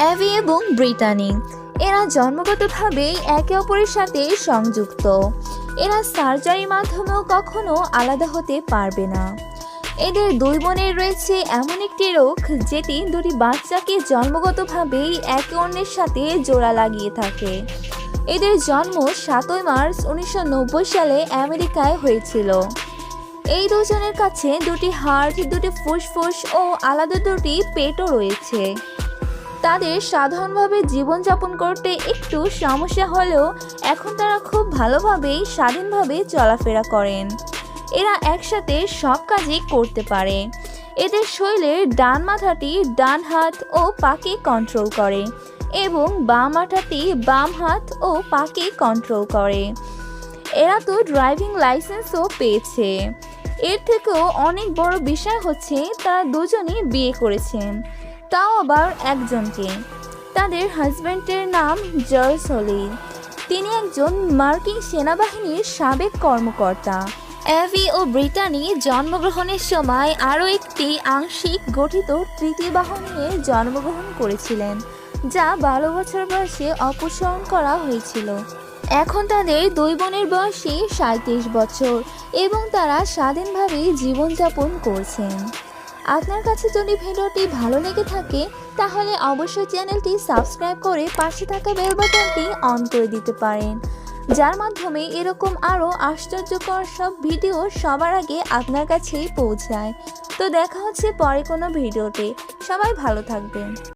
অ্যাভি এবং ব্রিটানি। এরা জন্মগতভাবেই একে অপরের সাথে সংযুক্ত। এরা সার্জারির মাধ্যমেও কখনো আলাদা হতে পারবে না। এদের দুই বোনের রয়েছে এমন একটি রোগ যেটি দুটি বাচ্চাকে জন্মগতভাবেই একে অন্যের সাথে জোড়া লাগিয়ে থাকে। এদের জন্ম সাতই মার্চ উনিশশো নব্বই সালে আমেরিকায় হয়েছিল। এই দুজনের কাছে দুটি হার্ট, দুটি ফুসফুস ও আলাদা দুটি পেটও রয়েছে। তাদের সাধারণভাবে জীবনযাপন করতে একটু সমস্যা হলেও এখন তারা খুব ভালোভাবেই স্বাধীনভাবে চলাফেরা করেন। এরা একসাথে সব কাজই করতে পারে। এদের শরীরের ডান মাথাটি ডান হাত ও পাকে কন্ট্রোল করে এবং বাম মাথাটি বাম হাত ও পাকে কন্ট্রোল করে। এরা তো ড্রাইভিং লাইসেন্সও পেয়েছে। এর থেকেও অনেক বড় বিষয় হচ্ছে তারা দুজনেই বিয়ে করেছেন। তাও আবার একজনকে। তাদের হাজব্যান্ডের নাম জর্জ হলি তিনি একজন মার্কিন সেনাবাহিনীর সাবেক কর্মকর্তা। অ্যাভি ও ব্রিটানি জন্মগ্রহণের সময় আরও একটি আংশিক গঠিত তৃতীয় বাহন নিয়ে জন্মগ্রহণ করেছিলেন, যা বারো বছর বয়সে অপসারণ করা হয়েছিল। এখন তাদের দুই বোনের বয়সে সাঁত্রিশ বছর এবং তারা স্বাধীনভাবেই জীবনযাপন করছেন। আপনার কাছে যদি ভিডিওটি ভালো লেগে থাকে, তাহলে অবশ্যই চ্যানেলটি সাবস্ক্রাইব করে পাশে থাকা বেল বাটনটি অন করে দিতে পারেন। যার মাধ্যমে এরকম আরও আশ্চর্যকর সব ভিডিও সবার আগে আপনার কাছেই পৌঁছায়। তো দেখা হচ্ছে পরে কোনো ভিডিওতে। সবাই ভালো থাকবেন।